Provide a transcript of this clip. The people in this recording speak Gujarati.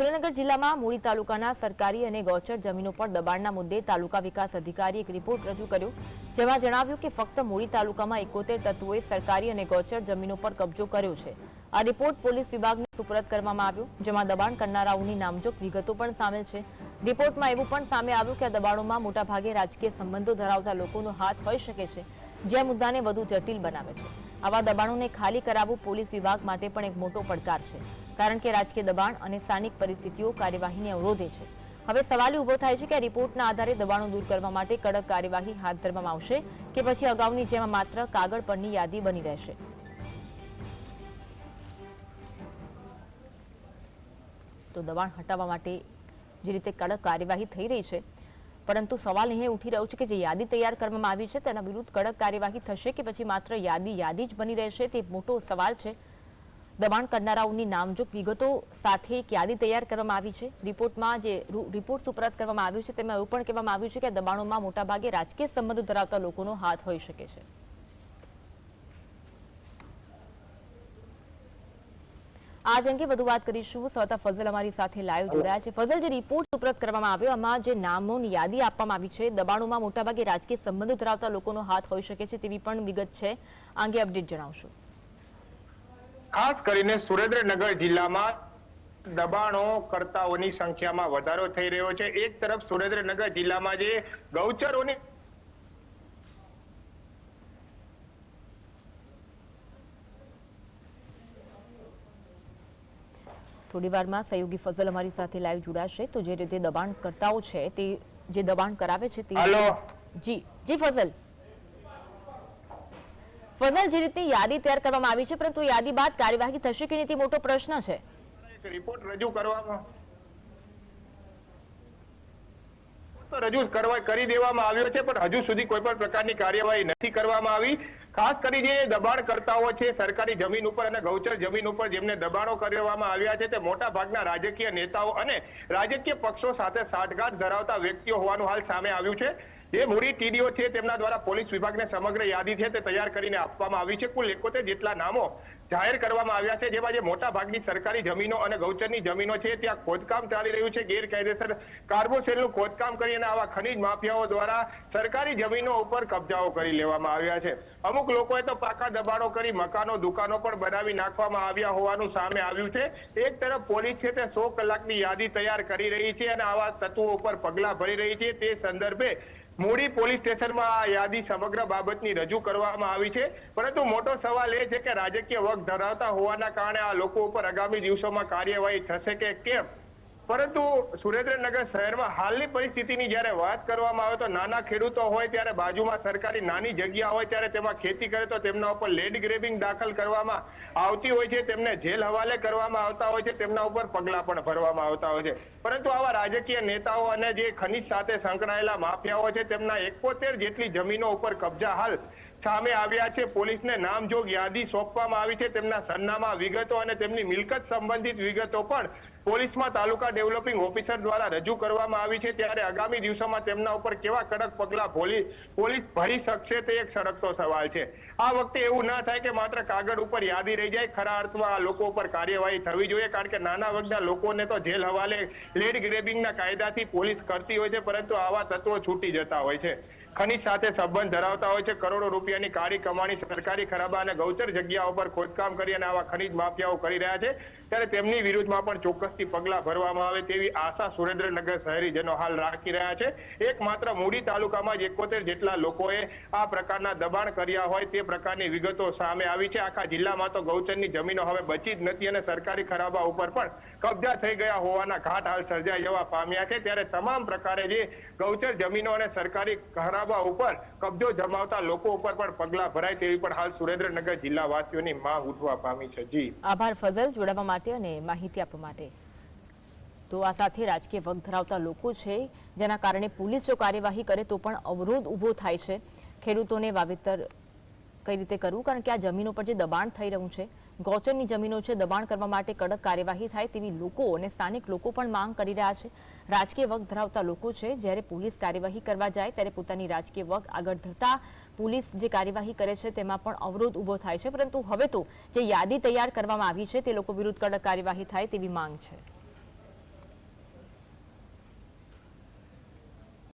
સુરેન્દ્રનગર જિલ્લામાં મૂળી તાલુકાના સરકારી અને ગૌચર જમીનો પર દબાણના મુદ્દે તાલુકા વિકાસ અધિકારીએ એક રિપોર્ટ રજૂ કર્યો, જેમાં જણાવ્યું કે ફક્ત મૂળી તાલુકામાં એકોતેર તત્વોએ સરકારી અને ગૌચર જમીનો પર કબજો કર્યો છે. આ રિપોર્ટ પોલીસ વિભાગને સુપરત કરવામાં આવ્યો, જેમાં દબાણ કરનારાઓની નામજોગ વિગતો પણ સામેલ છે. રિપોર્ટમાં એવું પણ સામે આવ્યું કે આ દબાણોમાં મોટાભાગે રાજકીય સંબંધો ધરાવતા લોકોનો હાથ હોઈ શકે છે, જે મુદ્દાને વધુ જટિલ બનાવે છે. આવા દબાણોને ખાલી કરાવવું પોલીસ વિભાગ માટે પણ એક મોટો પડકાર છે. કારણ કે રાજકીય દબાણ અને સ્થાનિક પરિસ્થિતિઓ કાર્યવાહીને અવરોધે છે. હવે સવાલ ઊભો થાય છે કે રિપોર્ટના આધારે દબાણો દૂર કરવા માટે કડક કાર્યવાહી હાથ ધરવામાં આવશે કે પછી અગાઉની જેમ માત્ર કાગળ પરની યાદી બની રહેશે? તો દબાણ હટાવવા માટે જે રીતે કડક કાર્યવાહી થઈ રહી છે પરંતુ સવાલ અહીં ઉઠી રહ્યો છે કે જે યાદી તૈયાર કરવામાં આવી છે તેના વિરુદ્ધ કડક કાર્યવાહી થશે કે પછી માત્ર યાદી યાદી જ બની રહેશે તે મોટો સવાલ છે. દબાણ કરનારાઓની નામજોગ વિગતો સાથે એક યાદી તૈયાર કરવામાં આવી છે. રિપોર્ટમાં જે રિપોર્ટ સુપરત કરવામાં આવ્યું છે તેમાં એવું પણ કહેવામાં આવ્યું છે કે દબાણોમાં મોટાભાગે રાજકીય સંબંધો ધરાવતા લોકોનો હાથ હોઈ શકે છે. આજ અંગે વધુ વાત કરીશું. સવતા ફઝલ અમારી સાથે લાઈવ જોડાયા છે. ફઝલ જે રિપોર્ટ સુપ્રત કરવામાં આવ્યો. આમાં જે નામોની યાદી આપવામાં આવી છે, દબાણોમાં મોટાભાગે રાજકીય સંબંધો ધરાવતા લોકોનો હાથ હોઈ શકે છે તેવી પણ વિગત છે. આ અંગે અપડેટ જણાવશો. ખાસ કરીને સુરેન્દ્રનગર જિલ્લામાં દબાણો કરતાઓની સંખ્યામાં વધારો થઈ રહ્યો છે. એક તરફ સુરેન્દ્રનગર જિલ્લામાં જે ગૌચરોની થોડી વારમાં સહયોગી ફઝલ અમારી સાથે લાઈવ જોડાશે. તો જે રીતે દબાણ કરતાઓ છે તે જે દબાણ કરાવે છે તે જી જી ફઝલ. ફઝલ જે રીતે યાદી તૈયાર કરવામાં આવી છે પરંતુ યાદી બાદ કાર્યવાહી થશે કે નહીં તે મોટો પ્રશ્ન છે. રિપોર્ટ રજૂ કરવામાં તો રજૂ કરવા કરી દેવામાં આવ્યો છે, પણ હજુ સુધી કોઈ પણ પ્રકારની કાર્યવાહી નથી કરવામાં આવી. ખાસ કરી જે દબાણ કરતાઓ છે, સરકારી જમીન ઉપર અને ગૌચર જમીન ઉપર જેમને દબાણો કરવામાં આવ્યા છે, તે મોટા ભાગના રાજકીય નેતાઓ અને રાજકીય પક્ષો સાથે સાઠગાંઠ ધરાવતા વ્યક્તિઓ હોવાનું હાલ સામે આવ્યું છે. જે મૂડી ટીડીઓ છે તેમના દ્વારા પોલીસ વિભાગને સમગ્ર યાદી છે તે તૈયાર કરીને આપવામાં આવી છે. કુલ એકોતેર જેટલા નામો જાહેર કરવામાં આવ્યા છે, જેમાં જે મોટા ભાગની સરકારી જમીનો અને ગૌચરની જમીનો છે, ત્યાં ખોદકામ ચાલી રહ્યું છે. ગેરકાયદેસર કાર્બોસેલનું ખોદકામ કરી અને આવા ખનીજ માફિયાઓ દ્વારા સરકારી જમીનો ઉપર કબજાઓ કરી લેવામાં આવ્યા છે. અમુક લોકોએ તો પાકા દબાણો કરી મકાનો, દુકાનો પણ બનાવી નાખવામાં આવ્યા હોવાનું સામે આવ્યું છે. એક તરફ પોલીસ છે તે સો કલાકની યાદી તૈયાર કરી રહી છે અને આવા તત્વો ઉપર પગલાં ભરી રહી છે. તે સંદર્ભે મૂડી પોલીસ સ્ટેશનમાં આ યાદી સમગ્ર બાબતની રજૂ કરવામાં આવી છે. પરંતુ મોટો સવાલ એ છે કે રાજકીય વગ ધરાવતા હોવાના કારણે આ લોકો ઉપર આગામી દિવસોમાં કાર્યવાહી થશે કે કેમ? પરંતુ સુરેન્દ્રનગર શહેરમાં હાલની પરિસ્થિતિની જ્યારે વાત કરવામાં આવે તો નાના ખેડૂતો હોય ત્યારે બાજુમાં સરકારી નાની જગ્યા હોય ત્યારે તેમાં ખેતી કરે તો તેમના ઉપર લેન્ડ ગ્રેબિંગ દાખલ કરવામાં આવતી હોય છે, તેમને જેલ હવાલે કરવામાં આવતા હોય છે, તેમના ઉપર પગલા પણ ભરવામાં આવતા હોય છે. પરંતુ આવા રાજકીય નેતાઓ અને જે ખનીજ સાથે સંકળાયેલા માફિયાઓ છે, તેમના એકોતેર જેટલી જમીનો ઉપર કબજા હાલ સામે આવ્યા છે. પોલીસને નામજોગ યાદી સોંપવામાં આવી છે. તેમના સરનામા વિગતો અને તેમની મિલકત સંબંધિત વિગતો પણ પોલીસમાં તાલુકા ડેવલપિંગ ઓફિસર દ્વારા રજૂ કરવામાં આવી છે. ત્યારે આગામી દિવસોમાં તેમના ઉપર કેવા કડક પગલા પોલીસ ભરી શકશે તે એક સળગતો સવાલ છે. આ વખતે એવું ના થાય કે માત્ર કાગળ ઉપર યાદી રહી જાય. ખરા અર્થમાં આ લોકો ઉપર કાર્યવાહી થવી જોઈએ, કારણ કે નાના વર્ગના લોકોને તો જેલ હવાલે લેડ ગ્રેબિંગના કાયદાથી પોલીસ કરતી હોય છે, પરંતુ આવા તત્વો છૂટી જતા હોય છે. ખનીજ સાથે સંબંધ ધરાવતા હોય છે. કરોડો રૂપિયાની કાળી કમાણી સરકારી ખરાબા અને ગૌચર જગ્યાઓ પર ખોદકામ કરી અને આવા ખનીજ માફિયાઓ કરી રહ્યા છે. ત્યારે તેમની વિરુદ્ધમાં પણ ચોક્કસથી પગલા ભરવામાં આવે તેવી આશા સુરેન્દ્રનગર શહેરીજનો હાલ રાખી રહ્યા છે. એકમાત્ર મૂડી તાલુકામાં જ એકોતેર જેટલા લોકોએ આ પ્રકારના દબાણ કર્યા હોય તે પ્રકારની વિગતો સામે આવી છે. આખા જિલ્લામાં તો ગૌચરની જમીનો હવે બચી જ નથી અને સરકારી ખરાબા ઉપર પણ કબજા થઈ ગયા હોવાના ઘાટ હાલ સર્જાઈ જવા પામ્યા છે. ત્યારે તમામ પ્રકારે જે ગૌચર જમીનો અને સરકારી ખરાબા ઉપર કબજો જમાવતા લોકો ઉપર પણ પગલા ભરાય તેવી પણ હાલ સુરેન્દ્રનગર જિલ્લાવાસીઓની માંગ ઉઠવા પામી છે. જી. આભાર ફઝલ. જોડાવા માટે અને માહિતી આપવા માટે. તો આ સાથે રાજકીય વગ ધરાવતા લોકો છે, જેના કારણે પોલીસ જો કાર્યવાહી કરે તો પણ અવરોધ ઊભો થાય છે. ખેડૂતોને વાવેતર કઈ રીતે કરવું? કારણ કે આ જમીનો પર જે દબાણ થઈ રહ્યું છે, ગૌચરની જમીનો છે, દબાણ કરવા માટે કડક કાર્યવાહી થાય તેવી લોકો અને સ્થાનિક લોકો પણ માંગ કરી રહ્યા છે. રાજકીય વગ ધરાવતા લોકો છે, જ્યારે પોલીસ કાર્યવાહી કરવા જાય, ત્યારે પોતાની રાજકીય વગ આગળ ધરતા પોલીસ જે કાર્યવાહી કરે છે તેમાં પણ અવરોધ ઊભો થાય છે, પરંતુ હવે તો જે યાદી તૈયાર કરવામાં આવી છે તે લોકો વિરુદ્ધ કડક કાર્યવાહી થાય તેવી માંગ છે.